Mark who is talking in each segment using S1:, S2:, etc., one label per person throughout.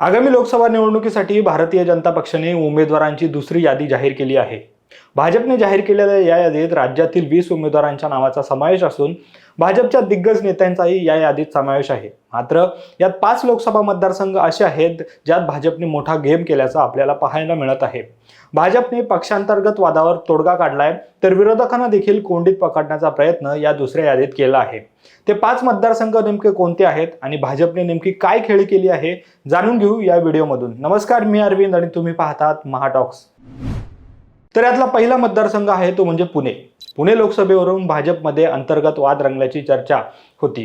S1: आगामी लोकसभा निवडणुकीसाठी भारतीय जनता पक्षाने उमेदवारांची दुसरी यादी जाहीर केली आहे. भाजपने जाहीर केलेल्या या यादीत राज्यातील वीस उमेदवारांच्या नावाचा समावेश असून भाजपच्या दिग्गज नेत्यांचाही या यादीत समावेश आहे. मात्र यात पाच लोकसभा मतदारसंघ असे आहेत ज्यात भाजपने मोठा गेम केल्याचं आपल्याला पाहायला मिळत आहे. भाजपने पक्षांतर्गत वादावर तोडगा काढलाय तर विरोधकांना देखील कोंडीत पकडण्याचा प्रयत्न या दुसऱ्या यादीत केला आहे. ते पाच मतदारसंघ नेमके कोणते आहेत आणि भाजपने नेमकी काय खेळी केली आहे जाणून घेऊ या व्हिडिओमधून. नमस्कार मी अरविंद आणि तुम्ही पाहतात महाटॉक्स तर यातला पहिला मतदारसंघ आहे तो म्हणजे पुणे. पुणे लोकसभेवरून भाजपमध्ये अंतर्गत वाद रंगल्याची चर्चा होती.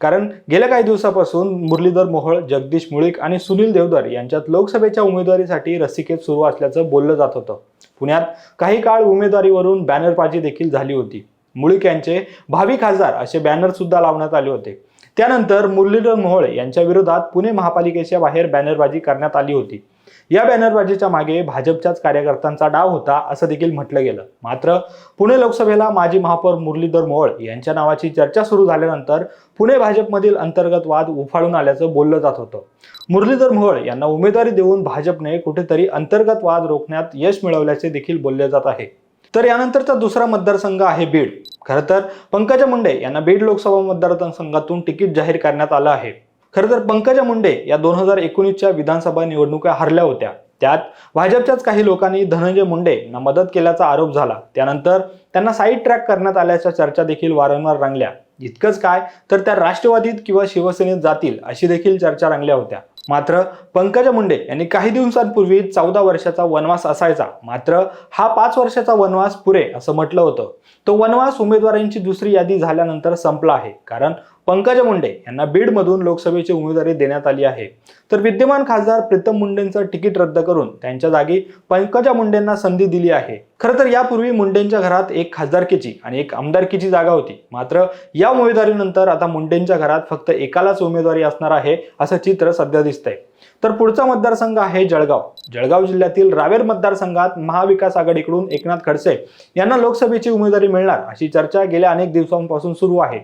S1: कारण गेल्या काही दिवसापासून मुरलीधर मोहोळ जगदीश मुळीक आणि सुनील देवधर यांच्यात लोकसभेच्या उमेदवारीसाठी रसिकेत सुरू असल्याचं बोललं जात होतं. पुण्यात काही काळ उमेदवारीवरून बॅनरबाजी देखील झाली होती. मुळीक यांचे भावी खासदार असे बॅनर सुद्धा लावण्यात आले होते. त्यानंतर मुरलीधर मोहोळ यांच्या विरोधात पुणे महापालिकेच्या बाहेर बॅनरबाजी करण्यात आली होती. या बॅनरबाजीच्या मागे भाजपच्याच कार्यकर्त्यांचा डाव होता असं देखील म्हटलं गेलं. मात्र पुणे लोकसभेला माजी महापौर मुरलीधर मोहोळ यांच्या नावाची चर्चा सुरू झाल्यानंतर पुणे भाजपमधील अंतर्गत वाद उफाळून आल्याचं बोललं जात होतं. मुरलीधर मोहोळ यांना उमेदवारी देऊन भाजपने कुठेतरी अंतर्गत वाद रोखण्यात यश मिळवल्याचे देखील बोलले जात आहे. तर यानंतरचा दुसरा मतदारसंघ आहे बीड. खरं तर पंकजा मुंडे यांना बीड लोकसभा मतदारसंघातून तिकीट जाहीर करण्यात आलं आहे. खरं तर पंकजा मुंडे या दोन हजार एकोणीसच्या विधानसभा निवडणुका हरल्या होत्या. त्यात भाजपच्याच काही लोकांनी धनंजय मुंडे यांना मदत केल्याचा आरोप झाला. त्यानंतर त्यांना साईड ट्रॅक करण्यात आल्याच्या चर्चा देखील वारंवार रंगल्या. इतकंच काय तर त्या राष्ट्रवादीत किंवा शिवसेनेत जातील अशी देखील चर्चा रंगल्या होत्या. मात्र पंकजा मुंडे यांनी काही दिवसांपूर्वी चौदा वर्षाचा वनवास असायचा. मात्र हा पाच वर्षाचा वनवास पुरे असं म्हटलं होतं. तो वनवास उमेदवारांची दुसरी यादी झाल्यानंतर संपला आहे. कारण पंकजा मुंडे यांना बीडमधून लोकसभेची उमेदवारी देण्यात आली आहे. तर विद्यमान खासदार प्रीतम मुंडेंचं तिकीट रद्द करून त्यांच्या जागी पंकजा मुंडेंना संधी दिली आहे. खरं तर यापूर्वी मुंडेंच्या घरात एक खासदारकीची आणि एक आमदारकीची जागा होती. मात्र या उमेदवारीनंतर आता मुंडेंच्या घरात फक्त एकालाच उमेदवारी असणार आहे असं चित्र सध्या दिसतंय. तर पुढचा मतदारसंघ आहे जळगाव. जळगाव जिल्ह्यातील रावेर मतदारसंघात महाविकास आघाडीकडून एकनाथ खडसे यांना लोकसभेची उमेदवारी मिळणार अशी चर्चा गेल्या अनेक दिवसांपासून सुरू आहे.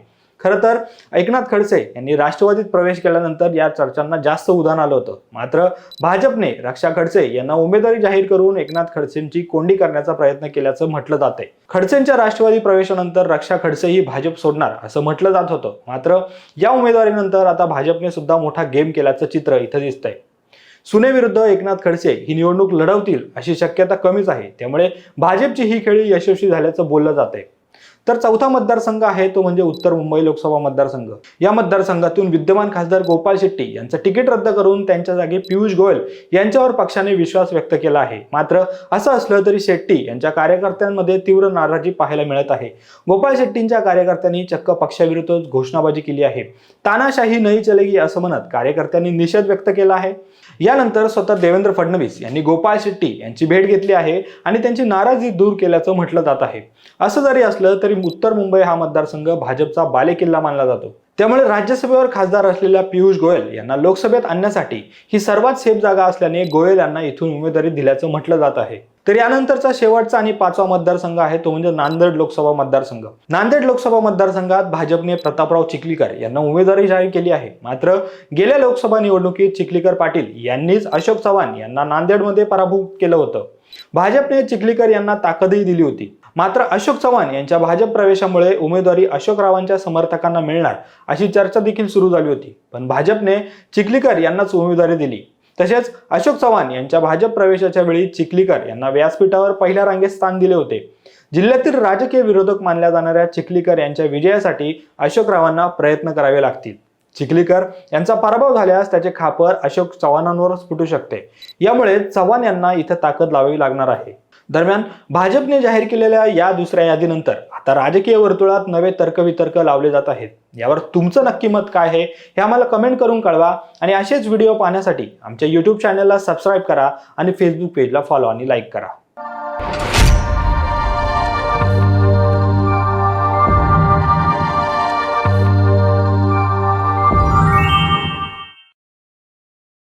S1: खरं तर एकनाथ खडसे यांनी राष्ट्रवादीत प्रवेश केल्यानंतर या चर्चांना जास्त उधाण आलं होतं. मात्र भाजपने रक्षा खडसे यांना उमेदवारी जाहीर करून एकनाथ खडसेंची कोंडी करण्याचा प्रयत्न केल्याचं म्हटलं जात आहे. खडसेंच्या राष्ट्रवादी प्रवेशानंतर रक्षा खडसे ही भाजप सोडणार असं म्हटलं जात होतं. मात्र या उमेदवारीनंतर आता भाजपने सुद्धा मोठा गेम केल्याचं चित्र इथं दिसतंय. सुनेविरुद्ध एकनाथ खडसे ही निवडणूक लढवतील अशी शक्यता कमीच आहे. त्यामुळे भाजपची ही खेळी यशस्वी झाल्याचं बोललं जात आहे तर चौथा मतदारसंघ आहे तो म्हणजे उत्तर मुंबई लोकसभा मतदारसंघ. या मतदारसंघातून विद्यमान खासदार गोपाल शेट्टी यांचं तिकीट रद्द करून त्यांच्या जागी पियुष गोयल यांच्यावर पक्षाने विश्वास व्यक्त केला आहे. मात्र असं असलं तरी शेट्टी यांच्या कार्यकर्त्यांमध्ये तीव्र नाराजी पाहायला मिळत आहे. गोपाल शेट्टींच्या कार्यकर्त्यांनी चक्क पक्षाविरुद्ध घोषणाबाजी केली आहे. तानाशाही नाही चलेगी असं म्हणत कार्यकर्त्यांनी निषेध व्यक्त केला आहे. यानंतर स्वतः देवेंद्र फडणवीस यांनी गोपाळ शेट्टी यांची भेट घेतली आहे आणि त्यांची नाराजी दूर केल्याचं म्हटलं जात आहे. असं जरी असलं तरी उत्तर मुंबई हा मतदारसंघ भाजपचा बालेकिल्ला मानला जातो. त्यामुळे राज्यसभेवर खासदार असलेल्या पियुष गोयल यांना लोकसभेत आणण्यासाठी ही सर्वात सेफ जागा असल्याने गोयल यांना इथून उमेदवारी दिल्याचं म्हटलं जात आहे. तर यानंतरचा शेवटचा आणि पाचवा मतदारसंघ आहे तो म्हणजे नांदेड लोकसभा मतदारसंघ. नांदेड लोकसभा मतदारसंघात भाजपने प्रतापराव चिखलीकर यांना उमेदवारी जाहीर केली आहे. मात्र गेल्या लोकसभा निवडणुकीत चिखलीकर पाटील यांनीच अशोक चव्हाण यांना नांदेडमध्ये पराभूत केलं होतं. भाजपने चिखलीकर यांना ताकदही दिली होती. मात्र अशोक चव्हाण यांच्या भाजप प्रवेशामुळे उमेदवारी अशोकरावांच्या समर्थकांना मिळणार अशी चर्चा देखील सुरू झाली होती. पण भाजपने चिखलीकर यांनाच उमेदवारी दिली. तसेच अशोक चव्हाण यांच्या भाजप प्रवेशाच्या वेळी चिखलीकर यांना व्यासपीठावर पहिल्या रांगेत स्थान दिले होते. जिल्ह्यातील राजकीय विरोधक मानल्या जाणाऱ्या चिखलीकर यांच्या विजयासाठी अशोकरावांना प्रयत्न करावे लागतील. चिखलीकर यांचा पराभव झाल्यास त्याचे खापर अशोक चव्हाणांवरच फुटू शकते. यामुळे चव्हाण यांना इथं ताकद लावावी लागणार आहे. दरम्यान भाजपने जाहीर केलेल्या या दुसऱ्या यादीनंतर आता राजकीय वर्तुळात नवे तर्कवितर्क लावले जात आहेत. यावर तुमचं नक्की मत काय आहे हे आम्हाला कमेंट करून कळवा आणि असेच व्हिडिओ पाहण्यासाठी आमच्या यूट्यूब चॅनलला सबस्क्राईब करा आणि फेसबुक पेजला फॉलो आणि लाईक करा.